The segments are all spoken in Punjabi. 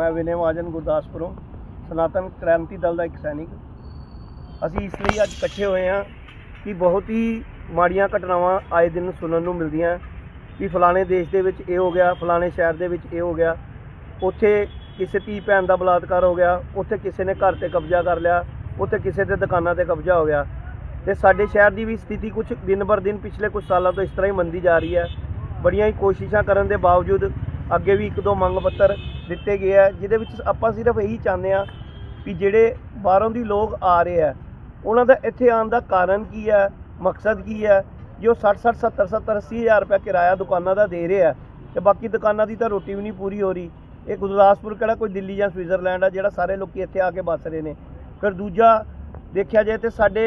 ਮੈਂ ਵਿਨੇ ਮਹਾਜਨ ਗੁਰਦਾਸਪੁਰੋਂ ਸਨਾਤਨ ਕ੍ਰਾਂਤੀ ਦਲ ਦਾ ਇੱਕ ਸੈਨਿਕ। ਅਸੀਂ ਇਸ ਲਈ ਅੱਜ ਇਕੱਠੇ ਹੋਏ ਹਾਂ ਕਿ ਬਹੁਤ ਹੀ ਮਾੜੀਆਂ ਘਟਨਾਵਾਂ ਆਏ ਦਿਨ ਸੁਣਨ ਨੂੰ ਮਿਲਦੀਆਂ। ਕਿ ਫਲਾਣੇ ਦੇਸ਼ ਦੇ ਵਿੱਚ ਇਹ ਹੋ ਗਿਆ, ਫਲਾਣੇ ਸ਼ਹਿਰ ਦੇ ਵਿੱਚ ਇਹ ਹੋ ਗਿਆ। ਉੱਥੇ ਕਿਸੇ ਧੀ ਭੈਣ ਦਾ ਬਲਾਤਕਾਰ ਹੋ ਗਿਆ, ਉੱਥੇ ਕਿਸੇ ਨੇ ਘਰ ਤੇ ਕਬਜ਼ਾ ਕਰ ਲਿਆ, ਉੱਥੇ ਕਿਸੇ ਦੇ ਦੁਕਾਨਾਂ ਤੇ ਕਬਜ਼ਾ ਹੋ ਗਿਆ। ਤੇ ਸਾਡੇ ਸ਼ਹਿਰ ਦੀ ਵੀ ਸਥਿਤੀ ਕੁਝ ਦਿਨ ਬਰ ਦਿਨ ਪਿਛਲੇ ਕੁਝ ਸਾਲਾਂ ਤੋਂ ਇਸ ਤਰ੍ਹਾਂ ਹੀ ਮੰਦੀ ਜਾ ਰਹੀ ਹੈ। ਬੜੀਆਂ ਹੀ ਕੋਸ਼ਿਸ਼ਾਂ ਕਰਨ ਦੇ ਬਾਵਜੂਦ ਅੱਗੇ ਵੀ ਇੱਕ ਦੋ ਮੰਗ ਪੱਤਰ ਦਿੱਤੇ ਗਏ ਆ, ਜਿਹਦੇ ਵਿੱਚ ਆਪਾਂ ਸਿਰਫ ਇਹੀ ਚਾਹੁੰਦੇ ਆ ਕਿ ਜਿਹੜੇ ਬਾਹਰੋਂ ਦੀ ਲੋਕ ਆ ਰਹੇ ਆ, ਉਹਨਾਂ ਦਾ ਇੱਥੇ ਆਉਣ ਦਾ ਕਾਰਨ ਕੀ ਹੈ ਮਕਸਦ ਕੀ ਹੈ ਜੋ 60 60 70 70 80 ਹਜ਼ਾਰ ਰੁਪਏ ਕਿਰਾਇਆ ਦੁਕਾਨਾਂ ਦਾ ਦੇ ਰਹੇ ਆ ਤੇ ਬਾਕੀ ਦੁਕਾਨਾਂ ਦੀ ਤਾਂ ਰੋਟੀ ਵੀ ਨਹੀਂ ਪੂਰੀ ਹੋ ਰਹੀ। ਇਹ ਗੁਰਦਾਸਪੁਰ ਕਿਹੜਾ ਕੋਈ ਦਿੱਲੀ ਜਾਂ ਸਵਿਟਜ਼ਰਲੈਂਡ ਆ, ਜਿਹੜਾ ਸਾਰੇ ਲੋਕੀ ਇੱਥੇ ਆ ਕੇ ਵੱਸ ਰਹੇ ਨੇ। ਫਿਰ ਦੂਜਾ ਦੇਖਿਆ ਜਾਏ ਤੇ ਸਾਡੇ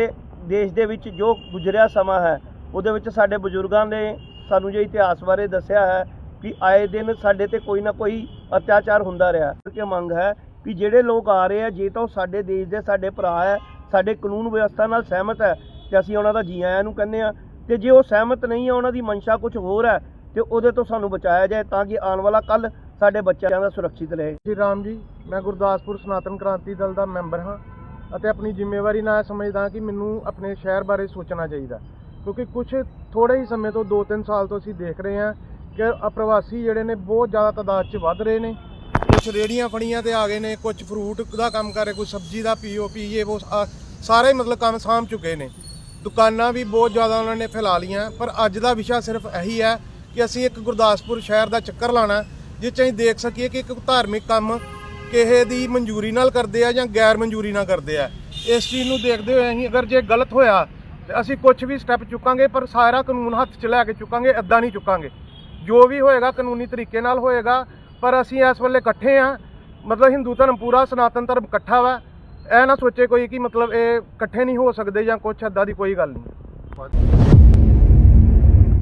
ਦੇਸ਼ ਦੇ ਵਿੱਚ ਜੋ ਗੁਜ਼ਰਿਆ ਸਮਾਂ ਹੈ, ਉਹਦੇ ਵਿੱਚ ਸਾਡੇ ਬਜ਼ੁਰਗਾਂ ਨੇ ਸਾਨੂੰ ਜੋ ਇਤਿਹਾਸ ਬਾਰੇ ਦੱਸਿਆ ਹੈ ਕਿ ਆਏ ਦਿਨ ਸਾਡੇ ਤੇ ਕੋਈ ਨਾ ਕੋਈ ਅਤਿਆਚਾਰ ਹੁੰਦਾ ਰਿਹਾ। ਕਿ ਮੰਗ ਹੈ ਕਿ ਜਿਹੜੇ ਲੋਕ ਆ ਰਹੇ ਆ, ਜੇ ਤਾਂ ਉਹ ਸਾਡੇ ਦੇਸ਼ ਦੇ ਸਾਡੇ ਭਰਾ ਹੈ, ਸਾਡੇ ਕਾਨੂੰਨ ਵਿਵਸਥਾ ਨਾਲ ਸਹਿਮਤ ਹੈ ਤੇ ਅਸੀਂ ਉਹਨਾਂ ਦਾ ਜੀ ਆਇਆਂ ਨੂੰ ਕਹਿੰਦੇ ਆ ਤੇ ਜੇ ਉਹ ਸਹਿਮਤ ਨਹੀਂ ਹੈ ਉਹਨਾਂ ਦੀ ਮਨਸ਼ਾ ਕੁਝ ਹੋਰ ਹੈ ਤੇ ਉਹਦੇ ਤੋਂ ਸਾਨੂੰ ਬਚਾਇਆ ਜਾਏ ਤਾਂ ਕਿ ਆਉਣ ਵਾਲਾ ਕੱਲ ਸਾਡੇ ਬੱਚਿਆਂ ਦਾ ਸੁਰੱਖਿਅਤ ਰਹੇ। ਸ਼੍ਰੀ ਰਾਮ ਜੀ, ਮੈਂ ਗੁਰਦਾਸਪੁਰ ਸਨਾਤਨ ਕ੍ਰਾਂਤੀ ਦਲ ਦਾ ਮੈਂਬਰ ਹਾਂ ਅਤੇ ਆਪਣੀ ਜ਼ਿੰਮੇਵਾਰੀ ਨਾਲ ਸਮਝਦਾ ਕਿ ਮੈਨੂੰ ਆਪਣੇ ਸ਼ਹਿਰ ਬਾਰੇ ਸੋਚਣਾ ਚਾਹੀਦਾ ਕਿਉਂਕਿ ਕੁਝ ਥੋੜੇ ਹੀ ਸਮੇਂ ਤੋਂ 2-3 ਸਾਲ ਤੋਂ ਅਸੀਂ ਦੇਖ ਰਹੇ ਹਾਂ ਕਿ ਅਪ੍ਰਵਾਸੀ ਜਿਹੜੇ ਨੇ ਬਹੁਤ ਜ਼ਿਆਦਾ ਤਾਦਾਦ 'ਚ ਵੱਧ ਰਹੇ ਨੇ। ਕੁਝ ਰੇੜੀਆਂ ਫੜੀਆਂ ਤੇ ਆ ਗਏ ਨੇ ਕੁਝ ਫਰੂਟ ਦਾ ਕੰਮ ਕਰ ਰਹੇ ਕੁਝ ਸਬਜ਼ੀ ਦਾ ਪੀਓਪੀ ਇਹ ਉਹ ਆ- ਸਾਰੇ ਮਤਲਬ ਕੰਮ ਸਾਂਭ ਚੁੱਕੇ ਨੇ। ਦੁਕਾਨਾਂ ਵੀ ਬਹੁਤ ਜ਼ਿਆਦਾ ਉਹਨਾਂ ਨੇ ਫੈਲਾ ਲੀਆਂ ਪਰ ਅੱਜ ਦਾ ਵਿਸ਼ਾ ਸਿਰਫ ਇਹੀ ਹੈ ਕਿ ਅਸੀਂ ਇੱਕ ਗੁਰਦਾਸਪੁਰ ਸ਼ਹਿਰ ਦਾ ਚੱਕਰ ਲਾਣਾ ਜਿਸ 'ਚ ਅਸੀਂ ਦੇਖ ਸਕੀਏ ਕਿ ਇੱਕ ਧਾਰਮਿਕ ਕੰਮ ਕਿਸੇ ਦੀ ਮਨਜ਼ੂਰੀ ਨਾਲ ਕਰਦੇ ਆ ਜਾਂ ਗੈਰ ਮਨਜ਼ੂਰੀ ਨਾਲ ਕਰਦੇ ਆ। ਇਸ ਚੀਜ਼ ਨੂੰ ਦੇਖਦੇ ਹੋਏ ਅਸੀਂ ਅਗਰ ਜੇ ਗਲਤ ਹੋਇਆ, ਤੇ ਅਸੀਂ ਕੁਝ ਵੀ ਸਟੈਪ ਚੁੱਕਾਂਗੇ, ਪਰ ਸਾਰਾ ਕਾਨੂੰਨ ਹੱਥ 'ਚ ਲੈ ਕੇ ਚੁੱਕਾਂਗੇ ਐਦਾਂ ਨਹੀਂ ਚੁੱਕਾਂਗੇ। ਜੋ ਵੀ ਹੋਏਗਾ ਕਾਨੂੰਨੀ ਤਰੀਕੇ ਨਾਲ ਹੋਏਗਾ, ਪਰ ਅਸੀਂ ਇਸ ਵੇਲੇ ਇਕੱਠੇ ਆ ਮਤਲਬ ਹਿੰਦੂ ਧਰਮ ਪੂਰਾ, ਸਨਾਤਨ ਧਰਮ ਇਕੱਠਾ ਵਾ। ਇਹ ਨਾ ਸੋਚੇ ਕੋਈ ਕਿ ਮਤਲਬ ਇਹ ਇਕੱਠੇ ਨਹੀਂ ਹੋ ਸਕਦੇ ਜਾਂ ਕੁਝ ਐਦਾਂ ਦੀ ਕੋਈ ਗੱਲ ਨਹੀਂ।